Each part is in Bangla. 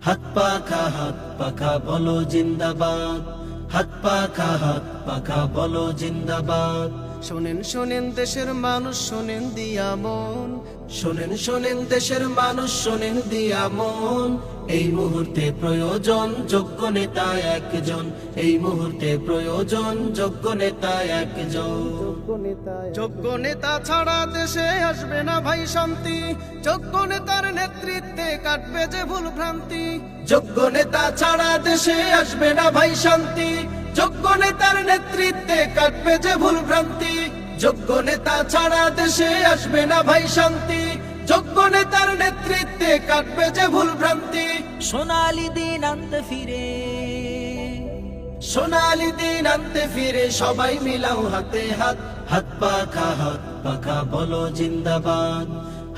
হাত পাখা হাত পাখা বলো জিন্দাবাদ হাত পাখা হাত পাখা বলো জিন্দাবাদ শোনেন শোনেন দেশের মানুষ, শোনেন দিয়া মন। শোনেন শোনেন দেশের মানুষ, শোনেন দিয়া মন। এই মুহূর্তে প্রয়োজন, যোগ্য নেতা একজন। এই মুহূর্তে প্রয়োজন, যোগ্য নেতা একজন। যোগ্য নেতা ছাড়া দেশে আসবে না ভাই শান্তি। যোগ্য নেতার নেতৃত্বে কাটবে যে ভুল ভ্রান্তি। যোগ্য নেতা ছাড়া দেশে আসবে না ভাই শান্তি। যোগ্য নেতার নেতৃত্বে কাটবে যে ভুল ভ্রান্তি। যোগ্য নেতা ছাড়া দেশে আসবে না ভাই শান্তি। যোগ্য নেতার নেতৃত্বে কাটবে যে ভুল ভ্রান্তি। সোনালি দিন আনতে ফিরে। সোনালি দিন আনতে ফিরে সবাই মিলাও হাতে হাত। হাত পাখা হাত পাখা বলো জিন্দাবাদ।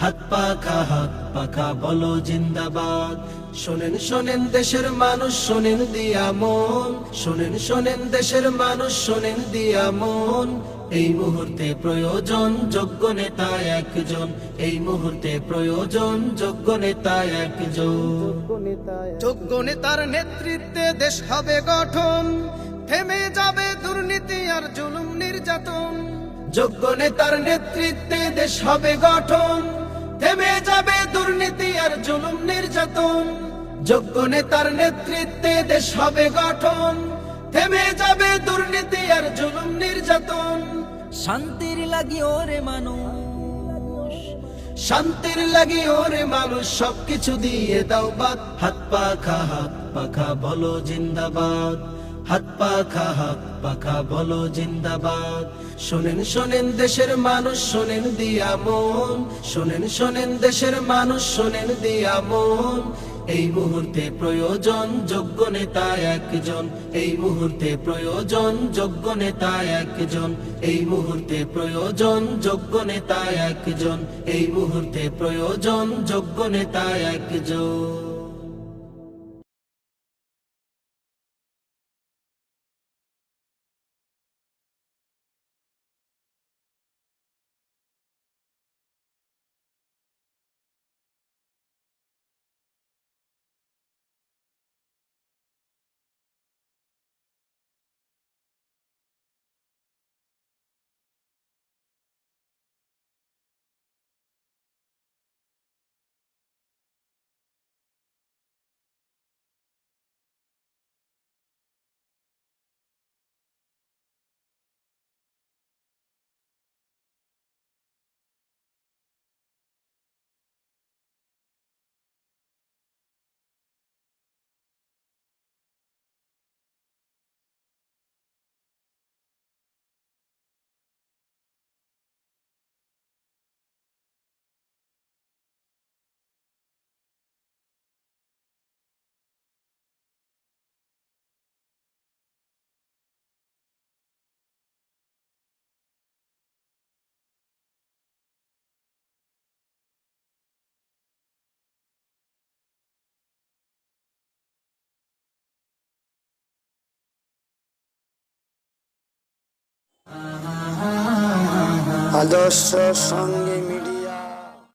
হাত পাখা হাত পাখা বলো জিন্দাবাদ। শোনেন শোনেন দেশের মানুষ, শোনেন দিয়া মন। শোনেন শোনেন দেশের মানুষ, শোনেন দিয়া মন। এই মুহূর্তে প্রয়োজন যোগ্য নেতা একজন। এই মুহূর্তে প্রয়োজন যোগ্য নেতা একজন। যোগ্য নেতার নেতৃত্বে দেশ হবে গঠন। থেমে যাবে দুর্নীতি আর জুলুম নির্যাতন। যোগ্য নেতার নেতৃত্বে দেশ হবে গঠন। থেমে যাবে দুর্নীতি আর জুলুম নির্যাতন যোগ্য নেতার নেতৃত্বে দেশ হবে গঠন। থেমে যাবে দুর্নীতি আর জুলুম নির্যাতন। শান্তির লাগি ওরে মানুষ, শান্তির লাগি ওরে মানুষ, সবকিছু দিয়ে দাও বাদ। হাত পাখা হাত পাখা বলো জিন্দাবাদ। হাত পাখা হাত পাখা বলো জিন্দাবাদ। শোনেন শোনেন দেশের মানুষ, শোনেন দিয়া মন। শোনেন শোনেন দেশের মানুষ, শোনেন দিয়া মন। এই মুহূর্তে প্রয়োজন, যোগ্য নেতা একজন। এই মুহূর্তে প্রয়োজন, যোগ্য নেতা একজন। এই মুহূর্তে প্রয়োজন, যোগ্য নেতা একজন। এই মুহূর্তে প্রয়োজন, যোগ্য নেতা একজন। আদর্শ সঙ্গে